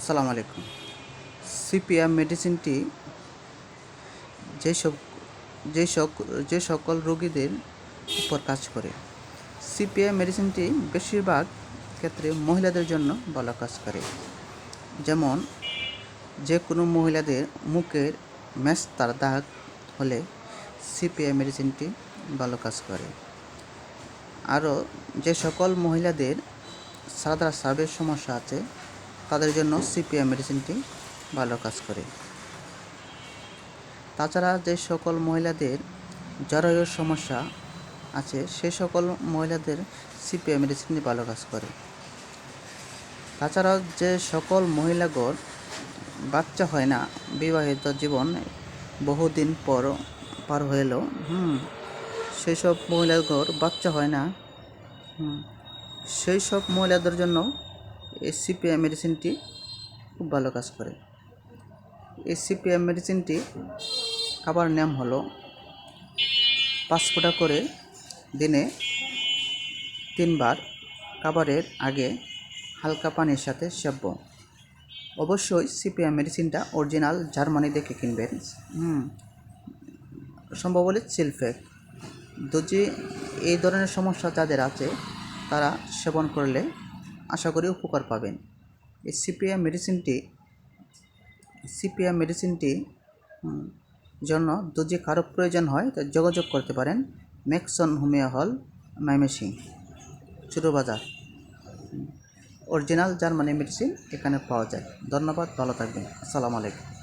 আসসালামু আলাইকুম। সিপিএম মেডিসিনটি যেসব যে সক- যে সকল রোগীদের উপর কাজ করে, সিপিএম মেডিসিনটি বেশিরভাগ ক্ষেত্রে মহিলাদের জন্য ভালো কাজ করে। যেমন, যে কোনো মহিলাদের মুখের মেস্তার দাগ হলে সিপিএম মেডিসিনটি ভালো কাজ করে। আরও, যে সকল মহিলাদের সাদা সাবের সমস্যা আছে তাদের জন্য সিপিএম মেডিসিনটি ভালো কাজ করে। তাছাড়া যে সকল মহিলাদের জরায়ুর সমস্যা আছে, সে সকল মহিলাদের সিপিএম মেডিসিনটি ভালো কাজ করে। তাছাড়াও যে সকল মহিলাগর বাচ্চা হয় না, বিবাহিত জীবন বহুদিন পর পার এলো হুম, সেই সব মহিলাগর বাচ্চা হয় না, হুম, সেই সব মহিলাদের জন্য এই সিপিএম মেডিসিনটি খুব ভালো কাজ করে। এই সিপিএম মেডিসিনটি খাবার নাম হলো পাঁচ ফোঁটা করে দিনে তিনবার খাবারের আগে হালকা পানির সাথে সেব্য অবশ্যই সিপিএম মেডিসিনটা অরিজিনাল জার্মানি দেখে কিনবেন। হুম, সম্ভব হলে সিলফেক। যদি এই ধরনের সমস্যা যাদের আছে, তারা সেবন করলে আশা করি উপকার পাবেন। এই সিপিএম মেডিসিনটি সিপিএম মেডিসিনটি জন্য যদি কারও প্রয়োজন হয়, তা যোগাযোগ করতে পারেন। ম্যাক্সন হোমিও হল, মাইমেসিং ছোটো বাজার অরিজিনাল জার্মানি মেডিসিন এখানে পাওয়া যায়। ধন্যবাদ, ভালো থাকবেন। আসসালামু আলাইকুম।